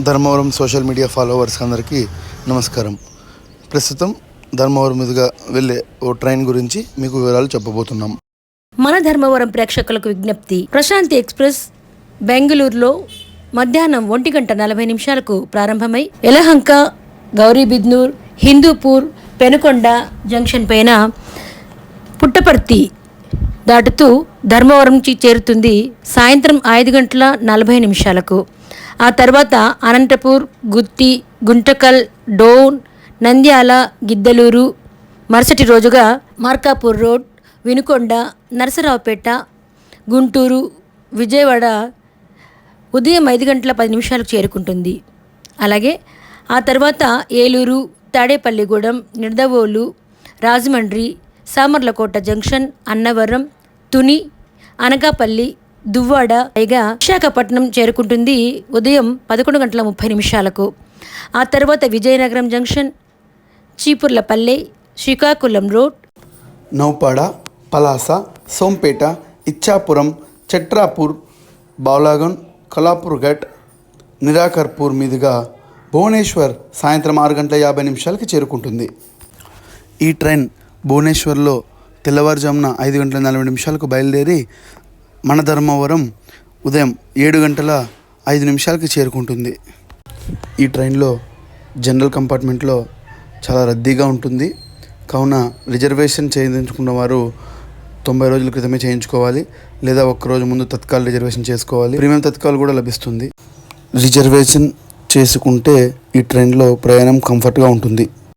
Dharmavaram social media followers అందరికీ నమస్కారం. ప్రస్తుతం ధర్మవరం మీదుగా వెళ్ళే ఓ ట్రైన్ గురించి మీకు వివరాలు చెప్పబోతున్నాం. మన ధర్మవరం ప్రేక్షకులకు విజ్ఞప్తి. ప్రశాంతి ఎక్స్ప్రెస్ బెంగళూరులో మధ్యాహ్నం ఒంటి గంట నలభై నిమిషాలకు ప్రారంభమై ఎలహంక గౌరీబిద్నూర్ హిందూపూర్ పెనుకొండ జంక్షన్ పైన పుట్టపర్తి దాటుతూ ధర్మవరంకి చేరుతుంది సాయంత్రం ఐదు గంటల నలభై నిమిషాలకు. ఆ తర్వాత అనంతపూర్ గుత్తి గుంటకల్ డోన్ నంద్యాల గిద్దలూరు మరుసటి రోజుగా మార్కాపూర్ రోడ్ వినుకొండ నరసరావుపేట గుంటూరు విజయవాడ ఉదయం ఐదు గంటల పది నిమిషాలకు చేరుకుంటుంది. అలాగే ఆ తర్వాత ఏలూరు తాడేపల్లిగూడెం నిడదవోలు రాజమండ్రి సామర్లకోట జంక్షన్ అన్నవరం తుని అనకాపల్లి దువ్వాడ పైగా విశాఖపట్నం చేరుకుంటుంది ఉదయం పదకొండు గంటల ముప్పై నిమిషాలకు. ఆ తర్వాత విజయనగరం జంక్షన్ చీపుర్లపల్లె శ్రీకాకుళం రోడ్ నౌపాడ పలాస సోంపేట ఇచ్చాపురం చట్రాపూర్ బాలాగన్ కలాపూర్ ఘట్ నిరాకర్పూర్ మీదుగా భువనేశ్వర్ సాయంత్రం ఆరు గంటల యాభై నిమిషాలకి చేరుకుంటుంది. ఈ ట్రైన్ భువనేశ్వర్లో తెల్లవారుజామున ఐదు గంటల నలభై నిమిషాలకు బయలుదేరి మన ధర్మవరం ఉదయం ఏడు గంటల ఐదు నిమిషాలకి చేరుకుంటుంది. ఈ ట్రైన్లో జనరల్ కంపార్ట్మెంట్లో చాలా రద్దీగా ఉంటుంది. కావున రిజర్వేషన్ చేయించుకున్న వారు తొంభై రోజుల క్రితమే చేయించుకోవాలి. లేదా ఒక్కరోజు ముందు తత్కాల్ రిజర్వేషన్ చేసుకోవాలి. ప్రీమియం తత్కాల్ కూడా లభిస్తుంది. రిజర్వేషన్ చేసుకుంటే ఈ ట్రైన్లో ప్రయాణం కంఫర్ట్గా ఉంటుంది.